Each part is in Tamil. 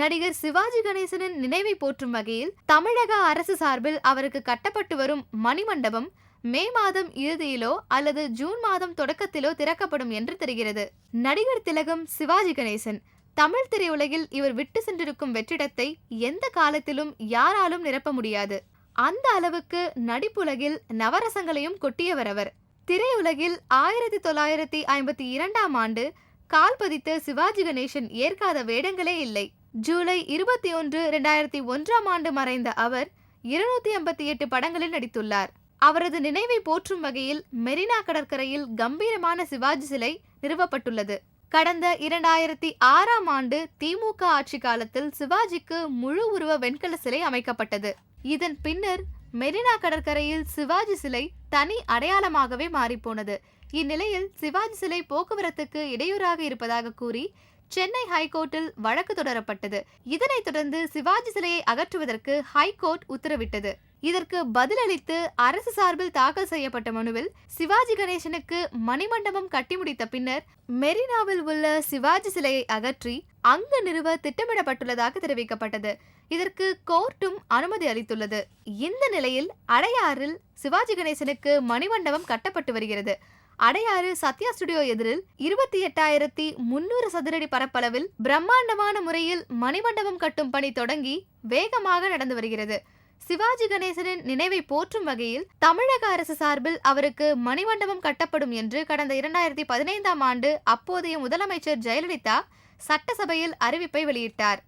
நடிகர் சிவாஜி கணேசனின் நினைவை போற்றும் வகையில் தமிழக அரசு சார்பில் அவருக்கு கட்டப்பட்டு வரும் மணிமண்டபம் மே மாதம் இறுதியிலோ அல்லது ஜூன் மாதம் தொடக்கத்திலோ திறக்கப்படும் என்று தெரிகிறது. நடிகர் திலகம் சிவாஜி கணேசன் தமிழ் திரையுலகில் இவர் விட்டு சென்றிருக்கும் வெற்றிடத்தை எந்த காலத்திலும் யாராலும் நிரப்ப முடியாது. அந்த அளவுக்கு நடிப்புலகில் நவரசங்களையும் கொட்டியவர் அவர். திரையுலகில் ஆயிரத்தி தொள்ளாயிரத்தி ஐம்பத்தி இரண்டாம் ஆண்டு கால் பதித்த சிவாஜி கணேசன் ஏற்காத வேடங்களே இல்லை. ஜூலை இருபத்தி ஒன்று இரண்டாயிரத்தி ஒன்றாம் ஆண்டு மறைந்த அவர் இருநூத்தி ஐம்பத்தி எட்டு படங்களில் நடித்துள்ளார். அவரது நினைவை போற்றும் வகையில் மெரினா கடற்கரையில் கம்பீரமான சிவாஜி சிலை நிறுவப்பட்டுள்ளது. கடந்த இரண்டாயிரத்தி ஆறாம் ஆண்டு திமுக ஆட்சி காலத்தில் சிவாஜிக்கு முழு உருவ வெண்கல சிலை அமைக்கப்பட்டது. இதன் பின்னர் மெரினா கடற்கரையில் சிவாஜி சிலை தனி அடையாளமாகவே மாறிப்போனது. இந்நிலையில் சிவாஜி சிலை போக்குவரத்துக்கு இடையூறாக இருப்பதாக கூறி சென்னை ஹைகோர்ட்டில் வழக்கு தொடரப்பட்டது. இதனைத் தொடர்ந்து சிவாஜி சிலையை அகற்றுவதற்கு ஹைகோர்ட் உத்தரவிட்டது. இதற்கு பதிலளித்து அரசு சார்பில் தாக்கல் செய்யப்பட்ட மனுவில் சிவாஜி கணேசனுக்கு மணிமண்டபம் கட்டி முடித்த பின்னர் மெரினாவில் உள்ள சிவாஜி சிலையை அகற்றி அங்கு நிறுவ திட்டமிடப்பட்டுள்ளதாக தெரிவிக்கப்பட்டது. இதற்கு கோர்ட்டும் அனுமதி அளித்துள்ளது. இந்த நிலையில் அடையாறில் சிவாஜி கணேசனுக்கு மணிமண்டபம் கட்டப்பட்டு வருகிறது. அடையாறு சத்யா ஸ்டுடியோ எதிரில் இருபத்தி எட்டாயிரத்தி முன்னூறு சதுரடி பரப்பளவில் பிரம்மாண்டமான முறையில் மணிமண்டபம் கட்டும் பணி தொடங்கி வேகமாக நடந்து வருகிறது. சிவாஜி கணேசனின் நினைவை போற்றும் வகையில் தமிழக அரசு சார்பில் அவருக்கு மணிமண்டபம் கட்டப்படும் என்று கடந்த இரண்டாயிரத்தி பதினைந்தாம் ஆண்டு அப்போதைய முதலமைச்சர் ஜெயலலிதா சட்டசபையில் அறிவிப்பை வெளியிட்டார்.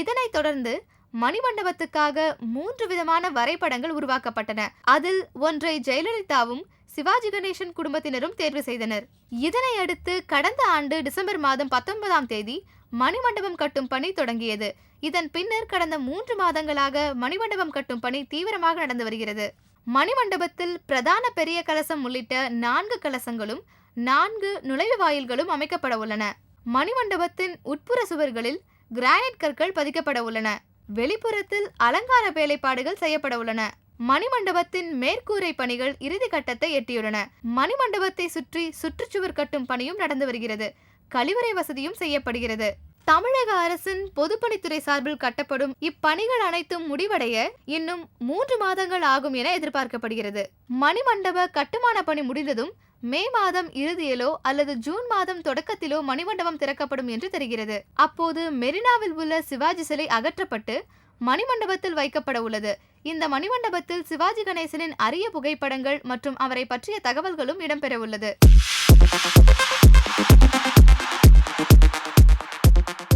இதனைத் தொடர்ந்து மணிமண்டபத்துக்காக மூன்று விதமான வரைபடங்கள் உருவாக்கப்பட்டன. அதில் ஒன்றை ஜெயலலிதாவும் சிவாஜி கணேசன் குடும்பத்தினரும் தேர்வு செய்தனர். இதனை அடுத்து கடந்த ஆண்டு டிசம்பர் மாதம் பத்தொன்பதாம் தேதி மணிமண்டபம் கட்டும் பணி தொடங்கியது. இதன் பின்னர் கடந்த மூன்று மாதங்களாக மணிமண்டபம் கட்டும் பணி தீவிரமாக நடந்து வருகிறது. மணிமண்டபத்தில் பிரதான பெரிய கலசம் உள்ளிட்ட நான்கு கலசங்களும் நான்கு நுழைவு வாயில்களும் அமைக்கப்பட உள்ளன. மணிமண்டபத்தின் உட்புற சுவர்களில் கிரானைட் கற்கள் பதிக்கப்பட உள்ளன. வெளிப்புறத்தில் அலங்கார வேலைப்பாடுகள் செய்யப்பட உள்ளன. மணிமண்டபத்தின் மேற்கூரை பணிகள் இறுதி கட்டத்தை எட்டியுள்ளன. மணிமண்டபத்தை சுற்றி சுற்றுச்சுவர் கட்டும் பணியும் நடந்து வருகிறது. கழிவறை வசதியும் செய்யப்படுகிறது. தமிழக அரசின் பொதுப்பணித்துறை சார்பில் கட்டப்படும் இப்பணிகள் அனைத்தும் முடிவடைய இன்னும் மூன்று மாதங்கள் ஆகும் என எதிர்பார்க்கப்படுகிறது. மணிமண்டப கட்டுமான பணி முடிந்ததும் மே மாதம் இறுதியிலோ அல்லது ஜூன் மாதம் தொடக்கத்திலோ மணிமண்டபம் திறக்கப்படும் என்று தெரிகிறது. அப்போது மெரினாவில் உள்ள சிவாஜி சிலை அகற்றப்பட்டு மணிமண்டபத்தில் வைக்கப்பட உள்ளது. இந்த மணிமண்டபத்தில் சிவாஜி கணேசனின் அரிய புகைப்படங்கள் மற்றும் அவரை பற்றிய தகவல்களும் இடம்பெற உள்ளது.